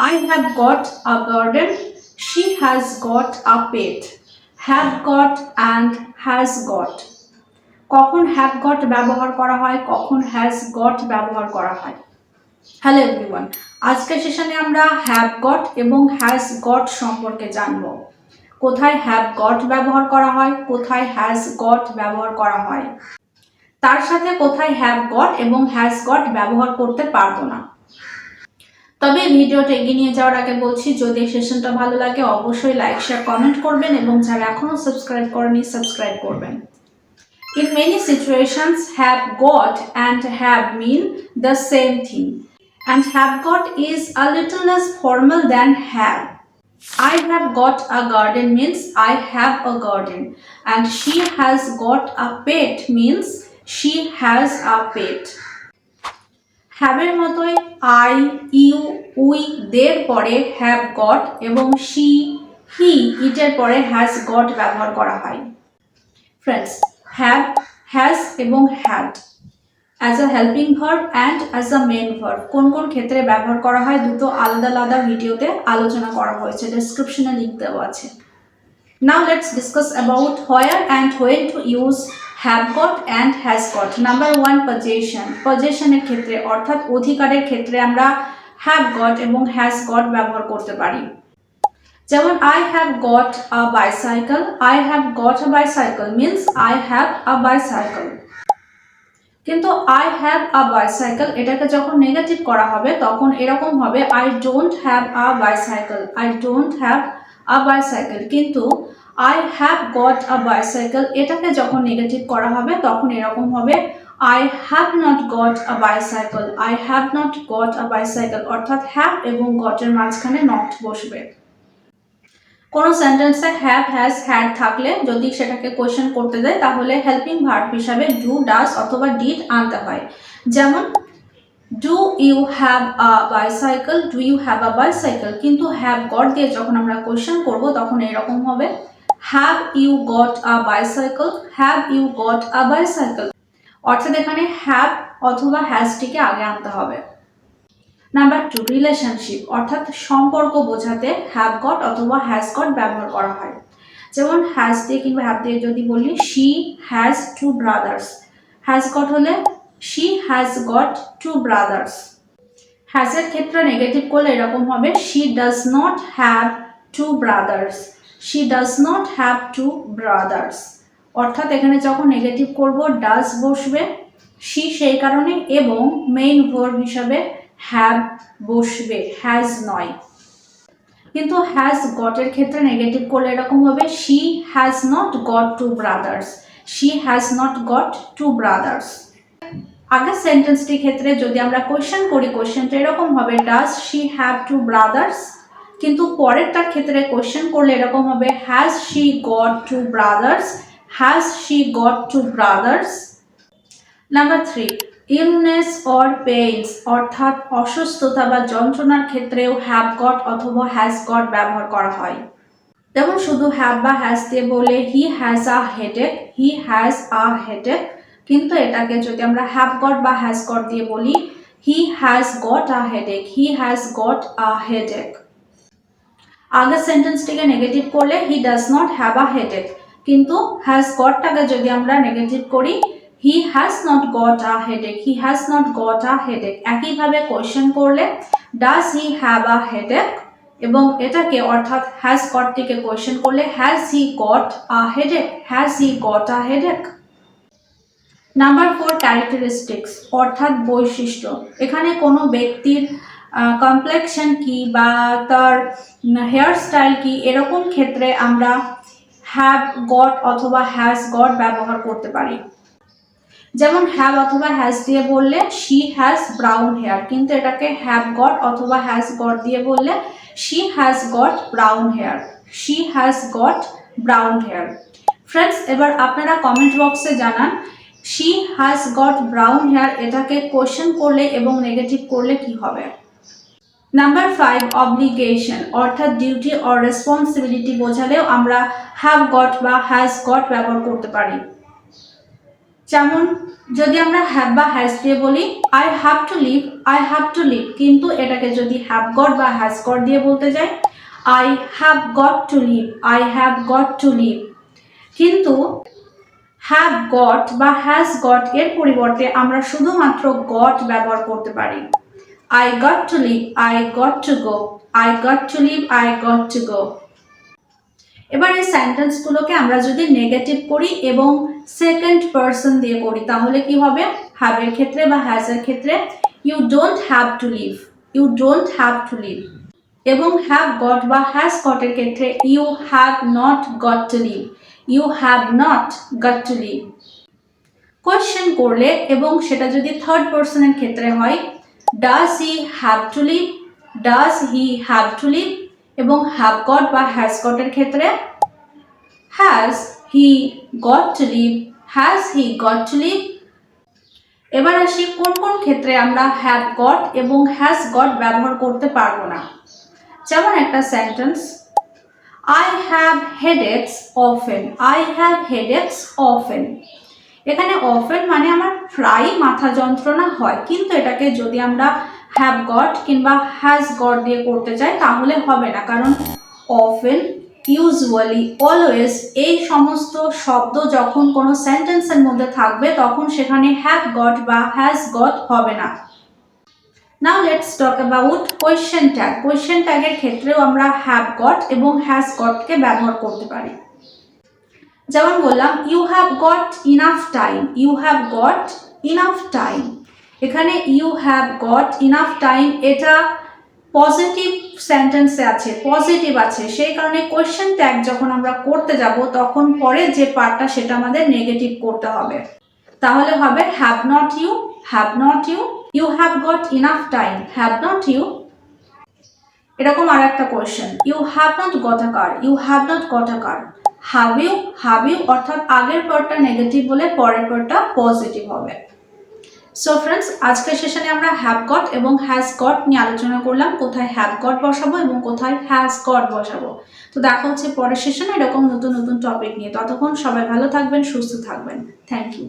I have got a garden. She has got a pet. Have got and has got. কখন have got ব্যবহার করা হয়, কখন has got ব্যবহার করা হয় হ্যালো এভরিওয়ান আজকের সেশনে আমরা হ্যাভ গট এবং হ্যাজ গট সম্পর্কে জানব কোথায় হ্যাভ গট ব্যবহার করা হয়, কোথায় হ্যাজ গট ব্যবহার করা হয় তার সাথে কোথায় হ্যাভ গট এবং হ্যাজ গট ব্যবহার করতে পারব না তবে ভিডিওটা এগিয়ে নিয়ে যাওয়ার আগে বলছি, যদি সেশনটা ভালো লাগে, অবশ্যই লাইক শেয়ার কমেন্ট করবেন এবং যারা এখনও সাবস্ক্রাইব করেনি সাবস্ক্রাইব করবেন। In many situations have got and have mean the same thing and have got is a little less formal than have I have got a garden means I have a garden and she has got a pet মিন্স she has a pet. হ্যাভের মতোই I you we দের পরে have got এবং she he ইটের পরে has got ব্যবহার করা হয়। ফ্রেন্ডস হ্যাভ হ্যাজ এবং had as a helping verb and as a main verb কোন কোন ক্ষেত্রে ব্যবহার করা হয় দুটো আলাদা আলাদা ভিডিওতে আলোচনা করা হয়েছে ডেসক্রিপশনে লিঙ্ক দেওয়া আছে। Now let's discuss about where and when to use have got and has got number one possession পজেশনের ক্ষেত্রে, অর্থাৎ অধিকারের ক্ষেত্রে আমরা হ্যাভ গট এবং হ্যাজ গট ব্যবহার করতে পারি। যেমন I have got a bicycle I have got a bicycle means I have a bicycle কিন্তু আই হ্যাভ আ বাইসাইকেল এটাকে যখন নেগেটিভ করা হবে, তখন এরকম হবে I don't have a bicycle I don't have a bicycle কিন্তু I have got a bicycle এটাকে যখন নেগেটিভ করা হবে, তখন এরকম হবে I have not got a bicycle I have not got a bicycle অর্থাৎ হ্যাভ এবং গটের মাঝখানে নট বসবে। কোনো সেন্টেন্সে হ্যাভ হ্যাজ হ্যাড থাকলে, যদি সেটাকে কোয়েশ্চেন করতে দেয়, তাহলে হেল্পিং ভার্ব হিসাবে ডু ডাস অথবা ডিড আনতে হয়। যেমন do you have a bicycle do you have a bicycle কিন্তু হ্যাভ গট দিয়ে যখন আমরা কোয়েশ্চেন করব, তখন এরকম হবে। Have you got a bicycle have you got a bicycle অর্থাৎ এখানে হ্যাভ অথবা হ্যাজটিকে আগে আনতে হবে। নাম্বার টু রিলেশনশিপ অর্থাৎ সম্পর্ক বোঝাতে হ্যাভ গট অথবা হ্যাজ গট ব্যবহার করা হয়। যেমন হ্যাজ দিয়ে কিংবা হ্যাভ দিয়ে যদি বলি she has two brothers has got হলে she has got two brothers হ্যাজের ক্ষেত্রে নেগেটিভ করলে এরকম হবে she does not have two brothers she does not have two brothers অর্থাৎ এখানে যখন নেগেটিভ করব ডাজ বসবে শি সেই কারণে এবং মেইন ভার্ব হিসাবে হ্যাভ বসবে হ্যাজ নয়। কিন্তু হ্যাজ গটের ক্ষেত্রে নেগেটিভ করলে এরকম হবে she has not got two brothers she has not got two brothers আগের সেন্টেন্সটির ক্ষেত্রে যদি আমরা কোয়েশ্চেন করি কোয়েশ্চেনটা এরকম হবে does she have two brothers কিন্তু পরেরটার ক্ষেত্রে কোয়েশ্চেন করলে এরকম হবে has she got two brothers has she got two brothers number three illness or pains অর্থাৎ অসুস্থতা বা যন্ত্রণার ক্ষেত্রেও হ্যাভ গট অথবা হ্যাজ গট ব্যবহার করা হয়। যেমন শুধু হ্যাভ বা হ্যাজ দিয়ে বলে he has a headache he has a headache কিন্তু এটাকে যদি আমরা হ্যাভ গট বা হ্যাজ গট দিয়ে বলি he has got a headache he has got a headache আগের সেন্টেন্সটিকে নেগেটিভ করলে he does not have a headache কিন্তু হ্যাজ গটটাকে যদি আমরা নেগেটিভ করি he has not got a headache he has not got a headache একইভাবে question করলে does he have a headache এবং এটাকে অর্থাৎ হ্যাজ গটটিকে কোয়েশ্চেন করলে has he got a headache has he got a headache number four characteristics অর্থাৎ বৈশিষ্ট্য। এখানে কোনো ব্যক্তির কমপ্লেকশন কি বা তার হেয়ার স্টাইল কি, এরকম ক্ষেত্রে আমরা হ্যাভ গট অথবা হ্যাজ গট ব্যবহার করতে পারি। যেমন হ্যাভ অথবা হ্যাজ দিয়ে বললে শি হ্যাজ ব্রাউন হেয়ার কিন্তু এটাকে হ্যাভ গট অথবা হ্যাজ গট দিয়ে বললে she has got brown hair she has got brown hair friends এবার আপনারা কমেন্ট বক্সে জানান she has got brown hair এটাকে কোয়েশ্চেন করলে এবং নেগেটিভ করলে কি হবে? নাম্বার ফাইভ অব্লিগেশন অর্থাৎ ডিউটি অর রেসপন্সিবিলিটি বোঝালেও আমরা হ্যাভ গট বা হ্যাজ গট ব্যবহার করতে পারি। যেমন, যদি আমরা হ্যাভ বা হ্যাজ দিয়ে বলি I have to leave I have to leave কিন্তু এটাকে যদি হ্যাভ গট বা হ্যাজ গট দিয়ে বলতে যাই I have got to leave I have got to leave কিন্তু হ্যাভ গট বা হ্যাজ গট এর পরিবর্তে আমরা শুধুমাত্র গট ব্যবহার করতে পারি। I got to leave I got to go I got to leave I got to go এবার এই সেন্টেন্সগুলোকে আমরা যদি নেগেটিভ করি এবং সেকেন্ড পার্সন দিয়ে করি, তাহলে কি হবে? হ্যাভের ক্ষেত্রে বা হ্যাজের ক্ষেত্রে you don't have to leave you don't have to leave এবং হ্যাভ গট বা হ্যাজ গটের ক্ষেত্রে you have not got to leave you have not got to leave question করলে এবং সেটা যদি থার্ড পার্সনের ক্ষেত্রে হয় does he have to leave does he have to leave এবং হ্যাভ গট বা হ্যাজ গটের ক্ষেত্রে? Has he got to leave has he got to leave এবার আসি কোন কোন ক্ষেত্রে আমরা হ্যাভ গট এবং হ্যাজ গট ব্যবহার করতে পারব না। যেমন একটা sentence I have headaches often I have headaches often এখানে অফেন মানে আমার প্রায় মাথা যন্ত্রণা হয়, কিন্তু এটাকে যদি আমরা হ্যাভ গট কিংবা হ্যাজ গট দিয়ে করতে চাই, তাহলে হবে না। কারণ অফেন ইউজুয়ালি অলওয়েজ এই সমস্ত শব্দ যখন কোনো সেন্টেন্সের মধ্যে থাকবে, তখন সেখানে হ্যাভ গট বা হ্যাজ গট হবে না। Now let's talk about question tag question ট্যাগের ক্ষেত্রেও আমরা হ্যাভ গট এবং হ্যাজ গটকে ব্যবহার করতে পারি। যেমন বললাম you have got enough time you have got enough time এখানে you have got enough time এটা পজিটিভ সেন্টেন্সে আছে পজিটিভ আছে। সেই কারণে কোয়েশ্চেন ট্যাগ যখন আমরা করতে যাব, তখন পরে যে পার্টটা সেটা আমাদের নেগেটিভ করতে হবে। তাহলে হবে have not you have not you you have got enough time have not you এরকম আর একটা question you have not got a car you have not got a car have you অর্থাৎ আগের পরটা নেগেটিভ বলে পরের পরটা পজিটিভ হবে। সো ফ্রেন্ডস আজকের সেশনে আমরা হ্যাভ গট এবং হ্যাজ গট নিয়ে আলোচনা করলাম, কোথায় হ্যাভ গট বসাবো এবং কোথায় হ্যাজ গট বসাবো। তো দেখা হচ্ছে পরের সেশনে এরকম নতুন নতুন টপিক নিয়ে। ততক্ষণ সবাই ভালো থাকবেন, সুস্থ থাকবেন। Thank you